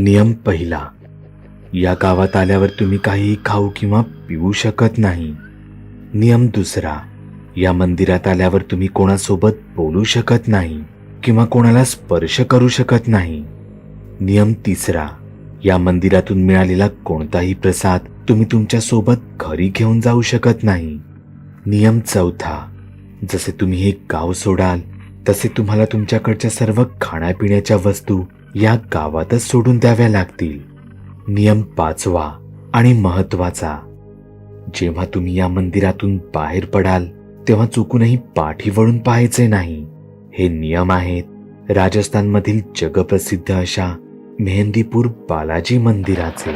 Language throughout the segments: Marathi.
नियम पहिला. या गावात आल्यावर तुम्ही काहीही खाऊ किंवा पिऊ शकत नाही. नियम दुसरा. या मंदिरात आल्यावर तुम्ही कोणासोबत बोलू शकत नाही किंवा कोणाला स्पर्श करू शकत नाही. नियम तिसरा. या मंदिरातून मिळालेला कोणताही प्रसाद तुम्ही तुमच्यासोबत घरी घेऊन जाऊ शकत नाही. नियम चौथा. जसे तुम्ही हे गाव सोडाल तसे तुम्हाला तुमच्याकडच्या सर्व खाण्यापिण्याच्या वस्तू या गावातच सोडून द्याव्या लागतील. नियम पाचवा आणि महत्त्वाचा जेव्हा तुम्ही या मंदिरातून बाहेर पडाल तेव्हा चुकूनही पाठी वळून पाहायचे नाही. हे नियम आहेत. राजस्थानमधील जगप्रसिद्ध अशा मेहंदीपूर बालाजी मंदिराचे.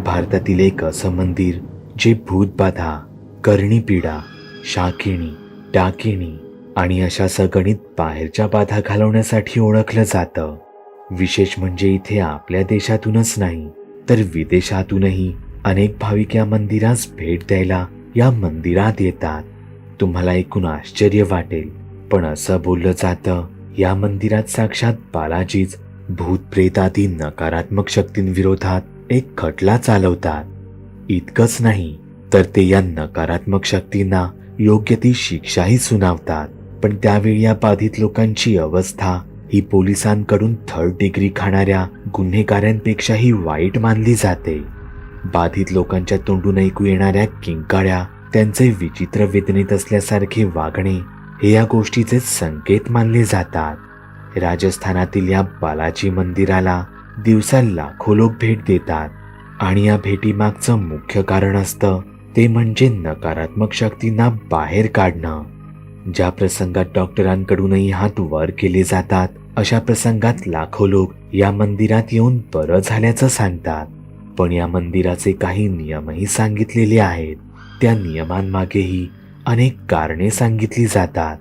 भारतातील एक असं मंदिर जे भूतबाधा करणीपीडा शाकिणी डाकिणी आणि अशा सगणित बाहेरच्या बाधा घालवण्यासाठी ओळखलं जातं. विशेष म्हणजे इथे आपल्या देशातूनच नाही तर विदेशातूनही अनेक भाविक या मंदिरास भेट द्यायला या मंदिरात येतात. तुम्हाला ऐकून आश्चर्य वाटेल पण असं बोललं जातं या मंदिरात साक्षात बालाजीच भूत प्रेत नकारात्मक शक्तींविरोधात एक खटला चालवतात. इतकंच नाही तर ते या नकारात्मक शक्तींना योग्य ती शिक्षाही सुनावतात. पण त्यावेळी या बाधित लोकांची अवस्था ही पोलिसांकडून थर्ड डिग्री खाणाऱ्या गुन्हेगारांपेक्षाही वाईट मानली जाते. बाधित लोकांच्या तोंडून ऐकू येणाऱ्या किंकाळ्या त्यांचे विचित्र वेदनेत असल्यासारखे वागणे हे या गोष्टीचे संकेत मानले जातात. राजस्थानातील या बालाजी मंदिराला दिवसा लाखो लोक भेट देतात आणि या भेटीमागचं मुख्य कारण असतं ते म्हणजे नकारात्मक शक्तींना बाहेर काढणं. ज्या प्रसंगात डॉक्टरांकडूनही हात वर केले जातात अशा प्रसंगात लाखो लोक या मंदिरात येऊन बरं झाल्याचं सांगतात. पण या मंदिराचे काही नियमही सांगितलेले आहेत. त्या नियमांमागेही अनेक कारणे सांगितली जातात.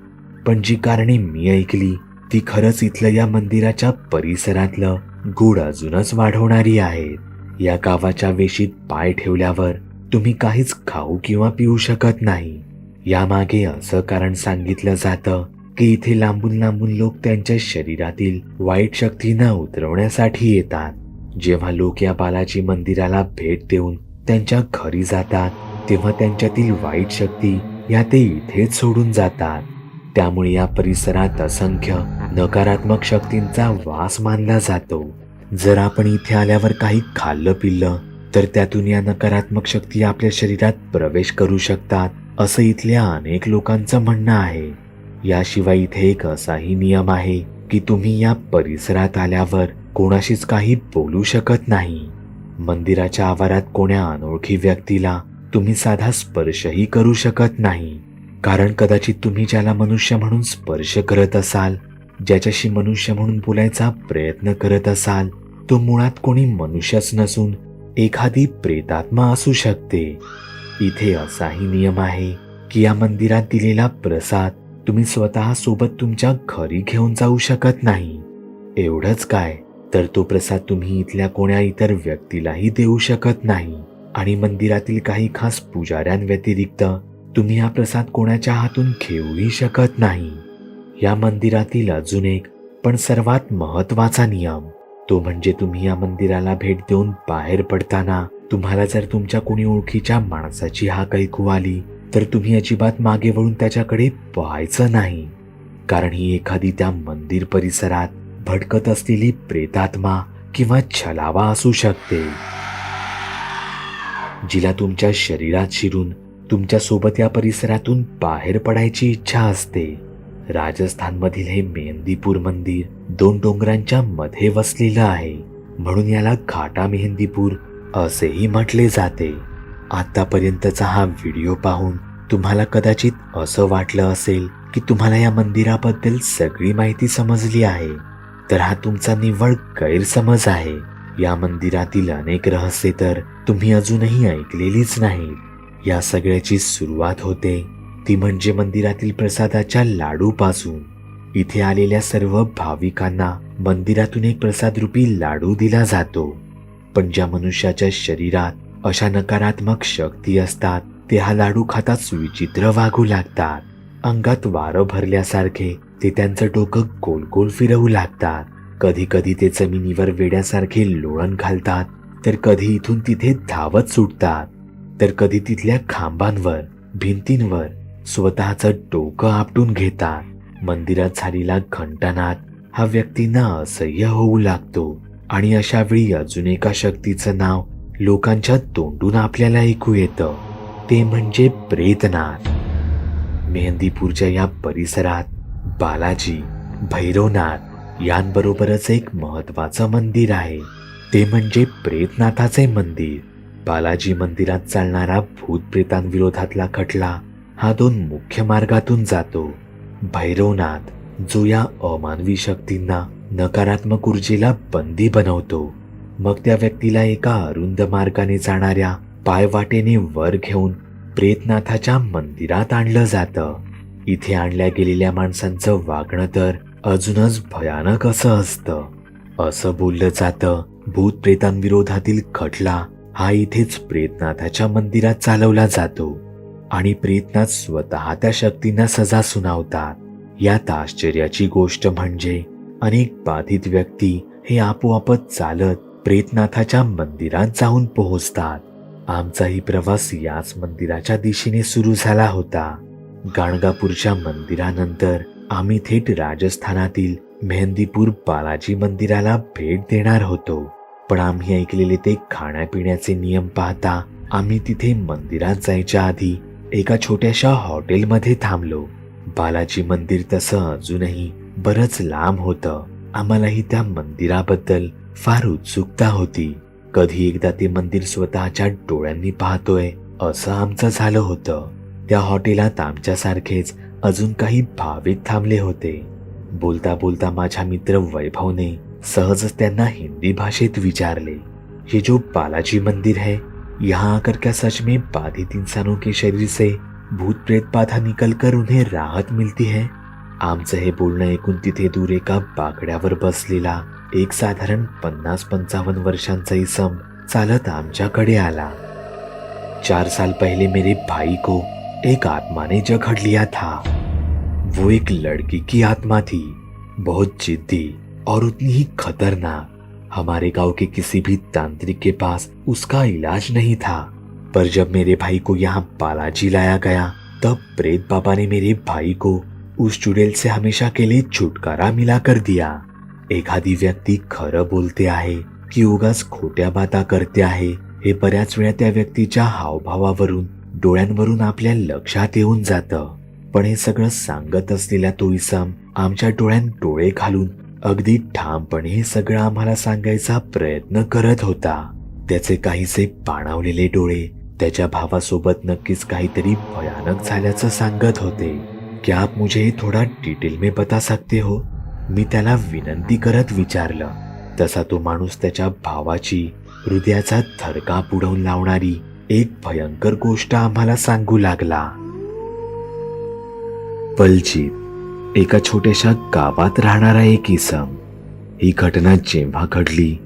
पण जी कारणे मी ऐकली ती खरंच इथलं या मंदिराच्या परिसरातलं गुढ अजूनच वाढवणारी आहेत. या गावाच्या वेशीत पाय ठेवल्यावर तुम्ही काहीच खाऊ किंवा पिऊ शकत नाही. यामागे असं कारण सांगितलं जातं की इथे लांबून लांबून लोक त्यांच्या शरीरातील वाईट शक्तींना उतरवण्यासाठी येतात. जेव्हा लोक या बालाजी मंदिराला भेट देऊन त्यांच्या घरी जातात तेव्हा त्यांच्यातील वाईट शक्ती या ते इथेच सोडून जातात. त्यामुळे या परिसरात असंख्य नकारात्मक शक्तींचा वास मानला जातो. जर आपण इथे आल्यावर काही खाल्लं पिल्लं तर त्यातून या नकारात्मक शक्ती आपल्या शरीरात प्रवेश करू शकतात. असं इथल्या अनेक लोकांचं म्हणणं आहे. याशिवाय इथे एक असाही नियम आहे की तुम्ही या परिसरात आल्यावर कोणाशीच काही बोलू शकत नाही. मंदिराच्या आवारात कोण्या अनोळखी व्यक्तीला तुम्ही साधा स्पर्शही करू शकत नाही. कारण कदाचित तुम्ही ज्याला मनुष्य म्हणून स्पर्श करत असाल ज्याच्याशी मनुष्य म्हणून बोलायचा प्रयत्न करत असाल तो मुळात कोणी मनुष्यच नसून एखादी प्रेतात्मा असू शकते. इथे असाही नियम आहे की या मंदिरात दिलेला प्रसाद तुम्ही स्वतः सोबत तुमच्या घरी घेऊन जाऊ शकत नाही. एवढंच काय तर तो प्रसाद तुम्ही इथल्या कोण्या इतर व्यक्तीलाही देऊ शकत नाही. आणि मंदिरातील काही खास पुजाऱ्यांव्यतिरिक्त तुम्ही हा प्रसाद कोणाच्या हातून घेऊही शकत नाही. या मंदिरातील अजून एक पण सर्वात महत्त्वाचा नियम तो म्हणजे तुम्ही या मंदिराला भेट देऊन बाहेर पडताना तुम्हाला जर तुमच्या कोणी ओळखीच्या माणसाची हाक ऐकू आली तर तुम्ही अजिबात मागे वळून त्याच्याकडे पाहायचं नाही. कारण ही एखादी त्या मंदिर परिसरात भटकत असलेली प्रेतात्मा किंवा छलावा असू शकते. जिला तुमच्या शरीरात शिरून तुमच्यासोबत या परिसरातून बाहेर पडायची इच्छा असते. राजस्थानमधील हे मेहंदीपूर मंदिर दोन डोंगरांच्या मध्ये वसलेलं आहे. म्हणून याला घाटा मेहंदीपूर असेही म्हटले जाते. आतापर्यंतचा हा व्हिडिओ पाहून तुम्हाला कदाचित असं वाटलं असेल की तुम्हाला या मंदिराबद्दल सगळी माहिती समजली आहे. तर हा तुमचा निव्वळ गैरसमज आहे. या मंदिरातील अनेक रहस्य तर तुम्ही अजूनही ऐकलेलीच नाही या सगळ्याची सुरुवात होते. ती म्हणजे मंदिरातील प्रसादाच्या लाडूपासून. इथे आलेल्या सर्व भाविकांना मंदिरातून एक प्रसादरूपी लाडू दिला जातो. पण ज्या मनुष्याच्या शरीरात अशा नकारात्मक शक्ती असतात ते हा लाडू खाताच विचित्र वागू लागतात. अंगात वारं भरल्यासारखे ते त्यांचं डोकं गोल गोल फिरवू लागतात. कधी कधी ते जमिनीवर वेड्यासारखे लोळण घालतात तर कधी इथून तिथे धावत सुटतात. तर कधी तिथल्या खांबांवर भिंतींवर स्वतःचं डोकं आपटून घेतात. मंदिरात झालेला घंटानाद हा व्यक्तींना असह्य होऊ लागतो. आणि अशा वेळी अजून एका शक्तीचं नाव लोकांच्या तोंडून आपल्याला ऐकू येतं. ते म्हणजे प्रेतनाथ. मेहंदीपूरच्या या परिसरात बालाजी भैरवनाथ यांबरोबरच एक महत्वाचं मंदिर आहे. ते म्हणजे प्रेतनाथाचे मंदिर. बालाजी मंदिरात चालणारा भूत प्रेतांविरोधातला खटला हा दोन मुख्य मार्गातून जातो. भैरवनाथ जो या अमानवी शक्तींना नकारात्मक ऊर्जेला बंदी बनवतो. मग त्या व्यक्तीला एका अरुंद मार्गाने जाणाऱ्या पायवाटेने वर घेऊन प्रेतनाथाच्या मंदिरात आणलं जातं. इथे आणल्या गेलेल्या माणसांचं वागणं तर अजूनच भयानक असं असतं. असं बोललं जातं भूत प्रेतांविरोधातील खटला हा इथेच प्रेतनाथाच्या मंदिरात चालवला जातो. आणि प्रेतनाथ स्वतः त्या शक्तींना सजा सुनावतात. यात आश्चर्याची गोष्ट म्हणजे अनेक बाधित व्यक्ती हे आपोआपच चालत प्रेतनाथाच्या मंदिरात जाऊन पोहोचतात. आमचाही प्रवास याच मंदिराच्या दिशेने सुरू झाला होता. गाणगापूरच्या मंदिरानंतर आम्ही थेट राजस्थानातील मेहंदीपूर बालाजी मंदिराला भेट देणार होतो. पण आम्ही ऐकलेले ते खाण्यापिण्याचे नियम पाहता आम्ही तिथे मंदिरात जायच्या आधी एका छोट्याशा हॉटेलमध्ये थांबलो. बालाजी मंदिर तसं अजूनही बरंच लांब होतं. आम्हालाही त्या मंदिराबद्दल फार उत्सुकता होती. कधी एकदा ते मंदिर स्वतःच्या डोळ्यांनी पाहतोय असं आमचं झालं होतं. त्या हॉटेलात आमच्यासारखेच अजून काही भाविक थांबले होते. बोलता बोलता माझ्या मित्र वैभवने सहजच त्यांना हिंदी भाषेत विचारले ये जो बालाजी मंदिर है यहाँ आकर क्या सच में बाधित इंसानों के शरीर से भूत प्रेत बाधा निकल कर उन्हें राहत मिलती है? आमचं हे बोलणं ऐकून तिथे दूर एका बाकड्यावर बसलेला एक साधारण पन्नास पंचावन्न वर्षांचा इसम चालत आमच्याकडे आला. चार साल पहले मेरे भाई को एक आत्मा ने जकड़ लिया था. वो एक लड़की की आत्मा थी, बहुत जिद्दी और उतनी ही खतरनाक. हमारे गाँव के किसी भी तांत्रिक के पास उसका इलाज नहीं था। पर जब मेरे भाई को यहाँ बालाजी लाया गया, तब प्रेत बाबा ने मेरे भाई को उस चुड़ैल से हमेशा के लिए छुटकारा मिला कर दिया। एखादी व्यक्ती खरं बोलते आहे की उगाच खोट्या बाता करते आहे हे बऱ्याच वेळा त्या व्यक्तीच्या हावभावावरून डोळ्यांवरून आपल्या लक्षात येऊन जातं. पण हे सगळं सांगत असलेला तो इसम आमच्या डोळ्यात डोळे घालून अगदी ठामपणे हे सगळं आम्हाला सांगायचा प्रयत्न करत होता. त्याचे काहीसे पाणावलेले डोळे त्याच्या भावासोबत नक्कीच काहीतरी भयानक झाल्याचं सांगत होते. क्या आप मुझे थोडा डिटेल में बता सकते हो? मी त्याला विनंती करत विचारलं. तसा तो माणूस त्याच्या भावाची हृदयाचा थरकाप उडवून लावणारी एक भयंकर गोष्ट आम्हाला सांगू लागला. पलजीत एका छोट्याशा गावात राहणारा एक इसम. ही घटना जेव्हा घडली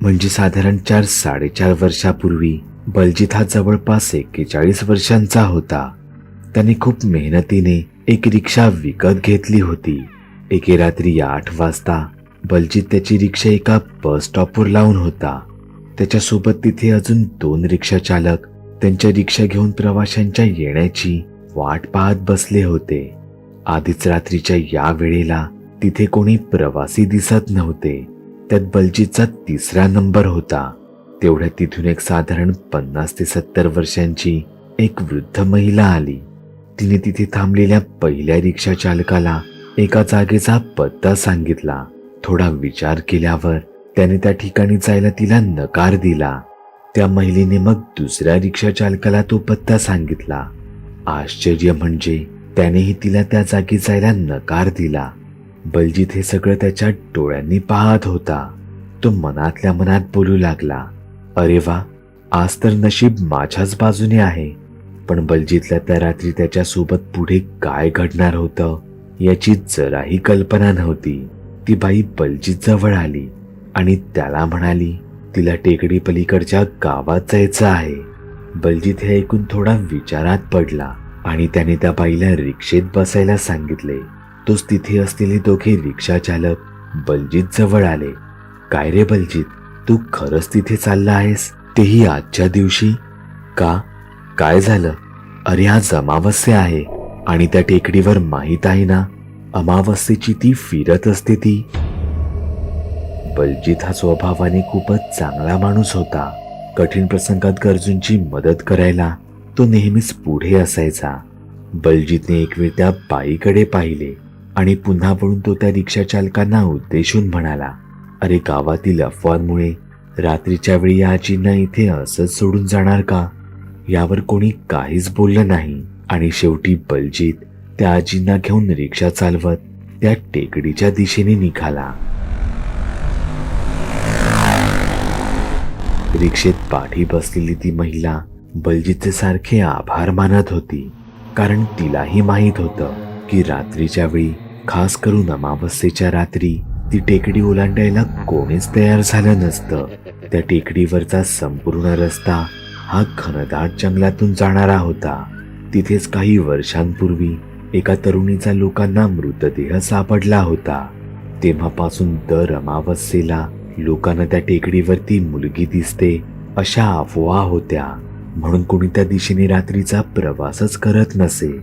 म्हणजे साधारण चार साडेचार वर्षापूर्वी बलजीत हा जवळपास एक्केचाळीस वर्षांचा होता. त्याने खूप मेहनतीने एक रिक्षा विकत घेतली होती. एके रात्री आठ वाजता बलजीत त्याची रिक्षा एका बस स्टॉपवर लावून होता. त्याच्यासोबत तिथे अजून दोन रिक्षा चालक त्यांच्या रिक्षा घेऊन प्रवाशांच्या येण्याची वाट पाहत बसले होते. आधीच रात्रीच्या या वेळेला तिथे कोणी प्रवासी दिसत नव्हते. त्यात बलजीतचा तिसरा नंबर होता. तेवढ्यात तिथून एक साधारण पन्नास ते सत्तर वर्षांची एक वृद्ध महिला आली. तिने तिथे थांबलेल्या पहिल्या रिक्षा चालकाला एका जागेचा पत्ता सांगितला. थोडा विचार केल्यावर त्याने त्या ठिकाणी जायला तिला नकार दिला. त्या महिलेने मग दुसऱ्या रिक्षा चालकाला तो पत्ता सांगितला. आश्चर्य म्हणजे त्यानेही तिला त्या जागी जायला नकार दिला. बलजीत हे सगळं त्याच्या डोळ्यांनी पाहत होता. तो मनातल्या मनात बोलू लागला. अरे वा आज तर नशीब माझ्याच बाजूने आहे. पण बलजीतला त्या रात्री त्याच्यासोबत पुढे काय घडणार होतं याची जराही कल्पना नव्हती. ती बाई बलजीत जवळ आली आणि त्याला म्हणाली तिला टेकडी पलीकडच्या गावात जायचं आहे. बलजीत हे ऐकून थोडा विचारात पडला आणि त्याने त्या बाईला रिक्षेत बसायला सांगितले. तोच तिथे असलेले दोघे रिक्षा चालक बलजीत जवळ आले. काय रे बलजीत तू खरंच तिथे चालला आहेस? तेही आजच्या दिवशी? का काय झालं? अरे आज अमावस्या आहे आणि त्या टेकडीवर माहीत आहे ना अमावस्येची ती फिरत असते ती. बलजीत हा स्वभावाने खूपच चांगला माणूस होता. कठीण प्रसंगात गरजूंची मदत करायला तो नेहमीच पुढे असायचा. बलजीतने एक वेळ त्या बाईकडे पाहिले आणि पुन्हा वळून तो त्या रिक्षा चालकांना उद्देशून म्हणाला अरे गावातील अफवांमुळे रात्रीच्या वेळी या आजींना इथे असंच सोडून जाणार का? यावर कोणी काहीच बोललं नाही. आणि शेवटी बलजीत त्या आजींना घेऊन रिक्षा चालवत त्या टेकडीच्या दिशेने निघाला. रिक्षेत पाठी बसलेली ती महिला बलजीतचे सारखे आभार मानत होती. कारण तिलाही माहीत होतं की रात्रीच्या वेळी खास करून अमावस्येच्या रात्री ती टेकडी ओलांडायला कोणीच तयार झालं नसतं. त्या टेकडीवरचा संपूर्ण रस्ता हा घनदाट जंगलातून जाणारा होता. तिथेच काही वर्षांपूर्वी एका तरुणीचा लोकांना मृतदेह सापडला होता. तेव्हापासून दर अमावस्येला लोकांना त्या टेकडीवरती मुलगी दिसते अशा अफवा होत्या. म्हणून कोणी त्या दिशेने रात्रीचा प्रवासच करत नसे.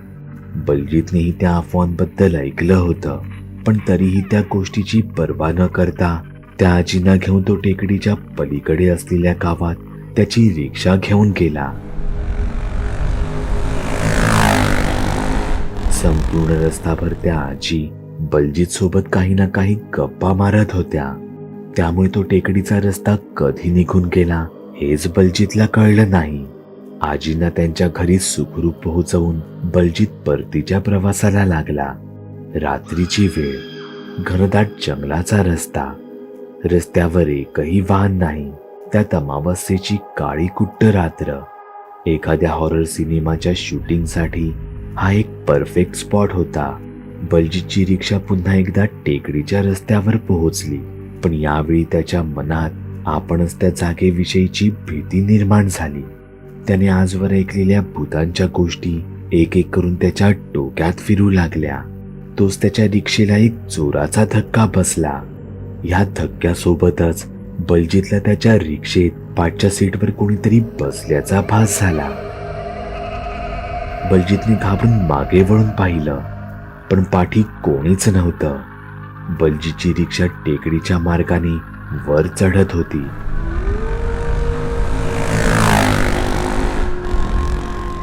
बलजीतनेही त्या अफवांबद्दल ऐकलं होतं. पण तरीही त्या गोष्टीची पर्वा न करता त्या आजींना घेऊन तो टेकडीच्या पलीकडे असलेल्या गावात त्याची रिक्षा घेऊन गेला. संपूर्ण रस्ताभर त्या आजी बलजीत सोबत काही ना काही गप्पा मारत होत्या. त्यामुळे तो टेकडीचा रस्ता कधी निघून गेला हेच बलजीतला कळलं नाही. आजींना त्यांच्या घरी सुखरूप पोहोचवून बलजीत परतीच्या प्रवासाला लागला. रात्रीची वेळ घनदाट जंगलाचा रस्ता. रस्त्यावर एकही वाहन नाही. त्यात अमावस्येची काळी कुट्ट रात्र. एखाद्या हॉरर सिनेमाच्या शूटिंगसाठी हा एक परफेक्ट स्पॉट होता. बलजीतची रिक्षा पुन्हा एकदा टेकडीच्या रस्त्यावर पोहोचली. पण यावेळी त्याच्या मनात आपणच त्या जागेविषयीची भीती निर्माण झाली. त्याने आजवर ऐकलेल्या भूतांच्या गोष्टी एक एक करून त्याच्या डोक्यात फिरू लागल्या. तोच त्याच्या रिक्षेला एक जोराचा धक्का बसला. या धक्क्यासोबतच बलजीतला त्याच्या रिक्षेत पाठच्या सीटवर कोणीतरी बसल्याचा भास झाला. बलजीतने घाबरून मागे वळून पाहिलं पण पाठी कोणीच नव्हतं. बलजीतची रिक्षा टेकडीच्या मार्गाने वर चढत होती.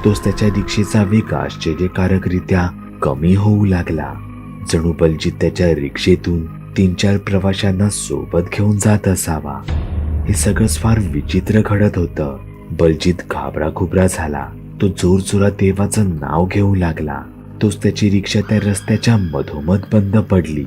तोच त्याच्या रिक्षेचा वेग आश्चर्यकारकरित्या कमी होऊ लागला. जणू बलजीत त्याच्या रिक्षेतून तीन चार प्रवाशांना सोबत घेऊन जात असावा. हे सगळंच फार विचित्र घडत होतं. बलजीत घाबरा घुबरा झाला. तो जोर जोरात देवाचं नाव घेऊ लागला. तोच त्याची रिक्षा त्या रस्त्याच्या मधोमध बंद पडली.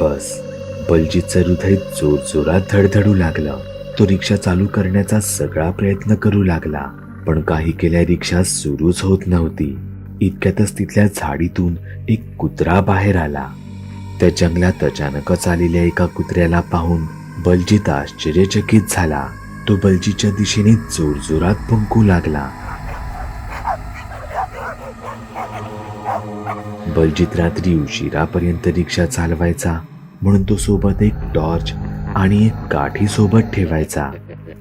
बस. बलजीतचं हृदय जोर जोरात धडधडू लागलं. तो रिक्षा चालू करण्याचा सगळा प्रयत्न करू लागला पण काही केल्या रिक्षा सुरूच होत नव्हती. इतक्यातच तिथल्या झाडीतून एक कुत्रा बाहेर आला. त्या जंगलात अचानकच आलेल्या एका कुत्र्याला पाहून बलजीत आश्चर्यचकित झाला. तो बलजीच्या दिशेने जोरजोरात भुंकू लागला. बलजीत रात्री उशिरापर्यंत रिक्षा चालवायचा म्हणून तो सोबत एक टॉर्च आणि एक काठी सोबत ठेवायचा.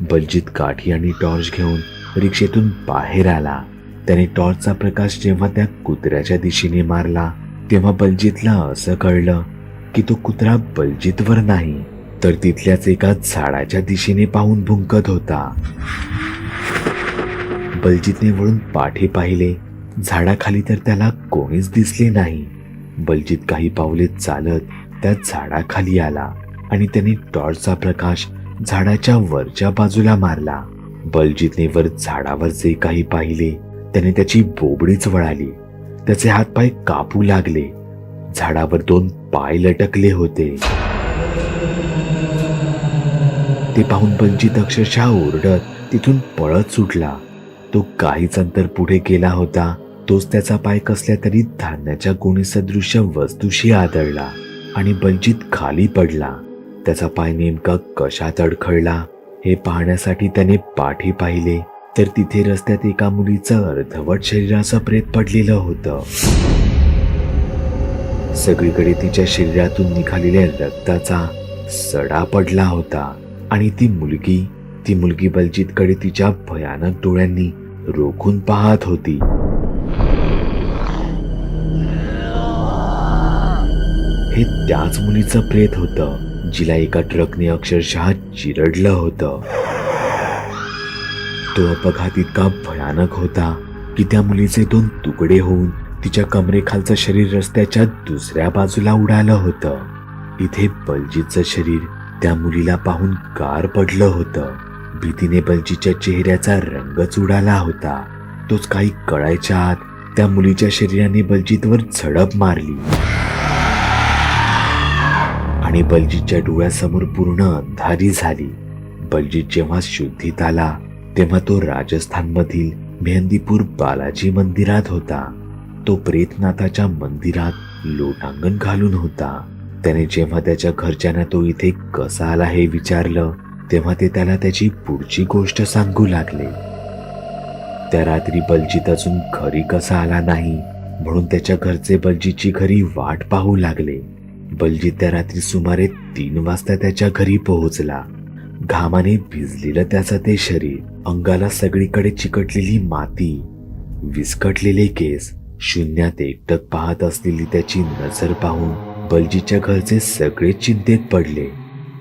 बलजीत काठी आणि टॉर्च घेऊन रिक्षेतून बाहेर आला. त्याने टॉर्चचा प्रकाश जेव्हा त्या कुत्र्याच्या दिशेने मारला तेव्हा बलजीतला असं कळलं की तो कुत्रा बलजीतवर नाही तर तिथल्याच एका झाडाच्या दिशेने पाहून भुंकत होता. बलजीतने वळून पाठी पाहिले. झाडाखाली तर त्याला कोणीच दिसले नाही. बलजीत काही पावले चालत त्या झाडाखाली आला आणि त्याने टॉर्चचा प्रकाश झाडाच्या वरच्या बाजूला मारला. बलजितने वर झाडावर जे काही पाहिले त्याने त्याची बोबडीच वळाली. त्याचे हातपाय कापू लागले. झाडावर दोन पाय लटकले होते. ते पाहून पंचित अक्षरशः ओरडत तिथून पळत सुटला. तो काहीच अंतर पुढे गेला होता. तोच त्याचा पाय कसल्या तरी धान्याच्या गोणीसदृश्य वस्तूशी आदळला आणि बंचित खाली पडला. त्याचा पाय नेमका कशात अडखळला हे पाहण्यासाठी त्याने पाठी पाहिले. तर तिथे रस्त्यात एका मुलीचं अर्धवट शरीराचं प्रेत पडलेलं होतं. सगळीकडे तिच्या शरीरातून निघालेल्या रक्ताचा सडा पडला होता आणि ती मुलगी ती मुलगी बलजितकडे तिच्या भयानक डोळ्यांनी रोखून पाहत होती. हे त्याच मुलीचं प्रेत होतं जिला एका ट्रकने अक्षरशः चिरडलं होतं. तो अपघात इतका भयानक होता की त्या मुलीचे दोन तुकडे होऊन तिच्या कमरेखालचं शरीर रस्त्याच्या दुसऱ्या बाजूला उडालं होतं. इथे बलजीतचं शरीर त्या मुलीला पाहून गार पडलं होतं. भीतीने बलजीच्या चेहऱ्याचा रंगच उडाला होता. तोच काही कळायच्या आत त्या मुलीच्या शरीराने बलजीतवर झडप मारली. आणि बलजीतच्या डोळ्यासमोर पूर्ण अंधारी झाली. बलजीत जेव्हा शुद्धीत आला तेव्हा तो राजस्थानमधील मेहंदीपूर बालाजी मंदिरात होता. तो प्रेतनाथाच्या मंदिरात लोटांगण घालून होता. त्याने जेव्हा त्याच्या घरच्यांना तो इथे कसा आला हे विचारलं तेव्हा ते त्याला त्याची पुढची गोष्ट सांगू लागले. त्या रात्री बलजीत अजून घरी कसा आला नाही म्हणून त्याच्या घरचे बलजीतची घरी वाट पाहू लागले. बलजीत त्या रात्री सुमारे तीन वाजता त्याच्या घरी पोहोचला. घामाने भिजलेलं त्याचं ते शरीर अंगाला सगळीकडे चिकटलेली माती विस्कटलेले केस शून्यात एकटक पाहत असलेली त्याची नजर पाहून बलजीच्या घरचे सगळे चिंतेत पडले.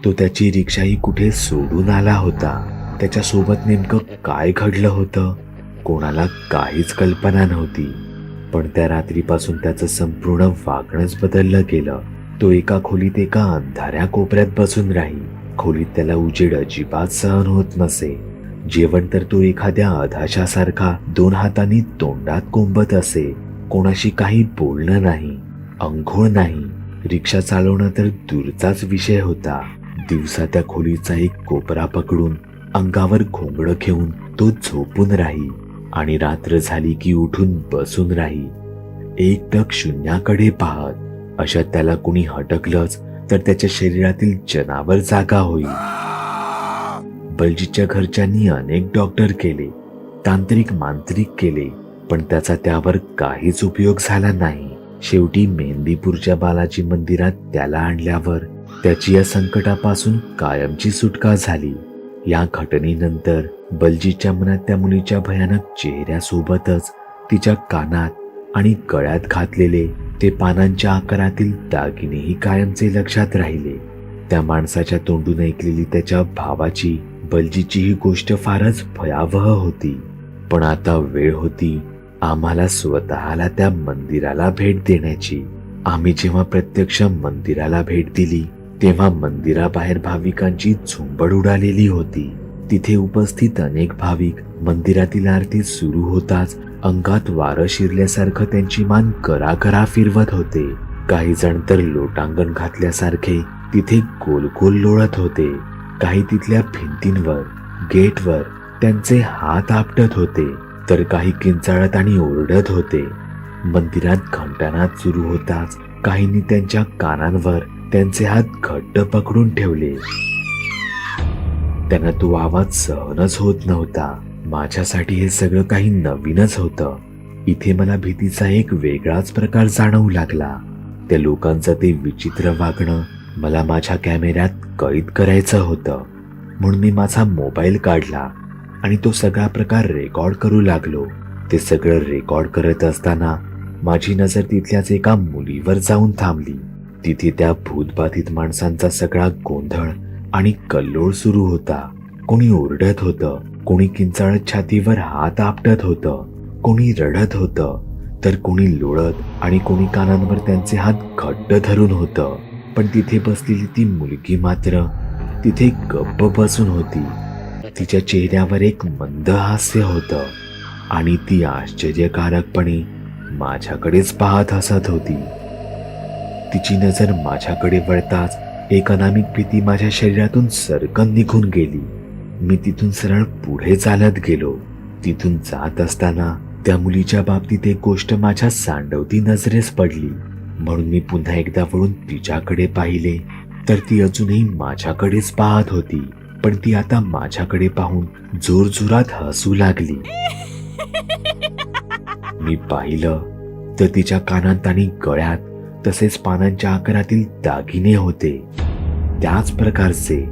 तो त्याची रिक्षाही कुठे सोडून आला होता? त्याच्या सोबत नेमकं काय घडलं होतं? कोणाला काहीच कल्पना नव्हती. पण त्या रात्रीपासून त्याचं संपूर्ण वागणंच बदललं गेलं. तो एका खोलीत एका अंधाऱ्या कोपऱ्यात बसून राही खोलीत त्याला उजेड अजिबात सहन होत नसे. जेवण तर तो एखाद्या अधाशासारखा दोन हातांनी तोंडात कोंबत असे. कोणाशी काही बोलणं नाही अंघोळ नाही. रिक्षा चालवणं तर दूरचाच विषय होता. दिवसा त्या खोलीचा एक कोपरा पकडून अंगावर घोंगडं घेऊन तो झोपून राही आणि रात्र झाली की उठून बसून राही. एक टक शून्याकडे पाहत अशात त्याला कुणी हटकलंच तर त्याच्या शरीरातील जनावर जागा होईल. बलजीच्या घरच्यांनी अनेक डॉक्टर केले तांत्रिक मांत्रिक केले पण त्याचा त्यावर काहीच उपयोग झाला नाही. शेवटी मेहंदीपूरच्या बालाजी मंदिरात त्याला आणल्यावर त्याची या संकटापासून कायमची सुटका झाली. या घटनेनंतर बलजीच्या मनात त्या मुलीच्या भयानक चेहऱ्यासोबतच तिच्या कानात आणि गळ्यात घातलेले ते पानांच्या आकारातील दागिनेही कायमचे लक्षात राहिले. त्या माणसाच्या तोंडून ऐकलेली त्याच्या भावाची बलजीची ही गोष्ट फारच भयावह होती. पण आता वेळ होती आम्हाला स्वतःला त्या मंदिराला भेट देण्याची. आम्ही जेव्हा प्रत्यक्ष मंदिराला भेट दिली तेव्हा मंदिराबाहेर भाविकांची झुंबड उडालेली होती. तिथे उपस्थित अनेक भाविक मंदिरातील आरती सुरू होताच अंगात वारं शिरल्यासारखं त्यांची मान करा फिरवत होते. काही जण तर लोटांगण घातल्यासारखे तिथे गोल गोल लोळत होते. काही तिथल्या भिंतींवर गेटवर त्यांचे हात आपटत होते तर काही किंचाळत आणि ओरडत होते. मंदिरात घंटानाद सुरू होताच काहींनी त्यांच्या कानांवर त्यांचे हात घट्ट पकडून ठेवले. त्यांना तो आवाज सहनच होत नव्हता. माझ्यासाठी हे सगळं काही नवीनच होतं. इथे मला भीतीचा एक वेगळाच प्रकार जाणवू लागला. त्या लोकांचं ते विचित्र वागणं मला माझ्या कॅमेऱ्यात कैद करायचं होतं. म्हणून मी माझा मोबाईल काढला आणि तो सगळा प्रकार रेकॉर्ड करू लागलो. ते सगळं रेकॉर्ड करत असताना माझी नजर तिथल्याच एका मुलीवर जाऊन थांबली. तिथे त्या भूतबाधित माणसांचा सगळा गोंधळ आणि कल्लोळ सुरू होता. कोणी ओरडत होतं कोणी किंचाळत छातीवर हात आपटत होतं कोणी रडत होतं तर कोणी लोळत आणि कोणी कानांवर त्यांचे हात घट्ट धरून होतं. पण तिथे बसलेली ती मुलगी मात्र तिथे गप्प बसून होती. तिच्या चेहऱ्यावर एक मंद हास्य होतं आणि ती आश्चर्यकारकपणे माझ्याकडेच पाहत हसत होती. तिची नजर माझ्याकडे वळताच एक अनामिक भीती माझ्या शरीरातून सरकन निघून गेली. मी तिथून सरळ पुढे चालत गेलो. तिथून जात असताना त्या मुलीच्या बाबतीत एक गोष्ट माझ्या सांडवती नजरेस पडली. म्हणून मी पुन्हा एकदा वळून तिच्याकडे पाहिले तर ती अजूनही माझ्याकडेच पाहत होती. पण ती आता माझ्याकडे पाहून जोरजोरात हसू लागली. मी पाहिलं तर तिच्या कानात आणि गळ्यात तसेच पानांच्या आकारातील दागिने होते. त्याच प्रकारचे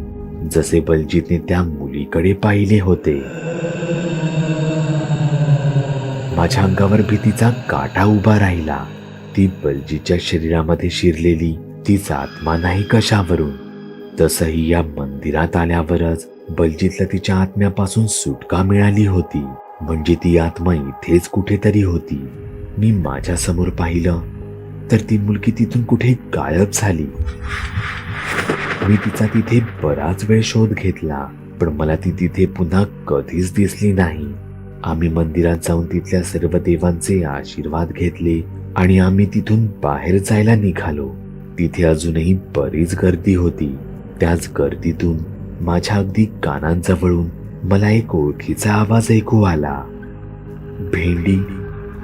जसे बलजीतने त्या मुलीकडे पाहिले होते. माझ्या अंगावर भीतीचा काटा उभा राहिला. ती बलजीच्या शरीरामध्ये शिरलेली तीच आत्मा नाही कशावरून. तसही या मंदिरात आल्यावरच बलजीतला तिच्या आत्म्यापासून सुटका मिळाली होती. म्हणजे ती आत्मा इथेच कुठेतरी होती. मी माझ्यासमोर पाहिलं तर ती मुलगी तिथून कुठे गायब झाली. मी तिचा तिथे बराच वेळ शोध घेतला पण मला ती तिथे पुन्हा कधीच दिसली नाही. आम्ही मंदिरात जाऊन तिथल्या सर्व देवांचे आशीर्वाद घेतले आणि आम्ही तिथून बाहेर जायला निघालो. तिथे अजूनही बरीच गर्दी होती. त्याच गर्दीतून माझ्या अगदी कानांजवळून मला एक ओळखीचा आवाज ऐकू आला. भेंडी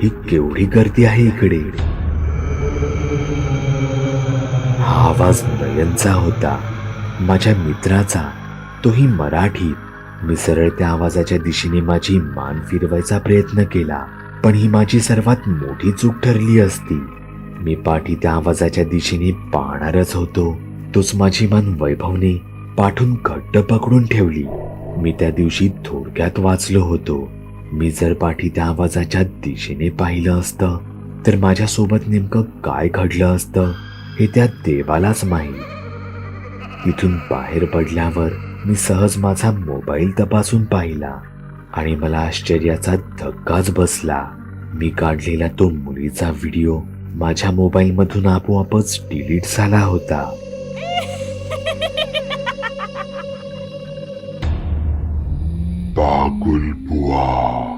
ही केवढी गर्दी आहे इकडे. हा आवाज नयनचा होता. माझ्या मित्राचा. तोही मराठीत. मी सरळ त्या आवाजाच्या दिशेने माझी मान फिरवायचा प्रयत्न केला पण ही माझी सर्वात मोठी चूक ठरली असती. मी पाठी त्या आवाजाच्या दिशेने पाहणारच होतो. तोच माझी मान वैभवने पाठून घट्ट पकडून ठेवली. मी त्या दिवशी थोडक्यात वाचलो होतो. मी जर पाठी त्या आवाजाच्या दिशेने पाहिलं असतं तर माझ्यासोबत नेमकं काय घडलं असतं हे त्या देवालाच माहीत. तिथून बाहेर पडल्यावर मी सहज माझा मोबाईल तपासून पाहिला आणि मला आश्चर्याचा धक्काच बसला. मी काढलेला तो मुलीचा व्हिडिओ माझ्या मोबाईलमधून आपोआपच डिलीट झाला होता. पागल बुवा.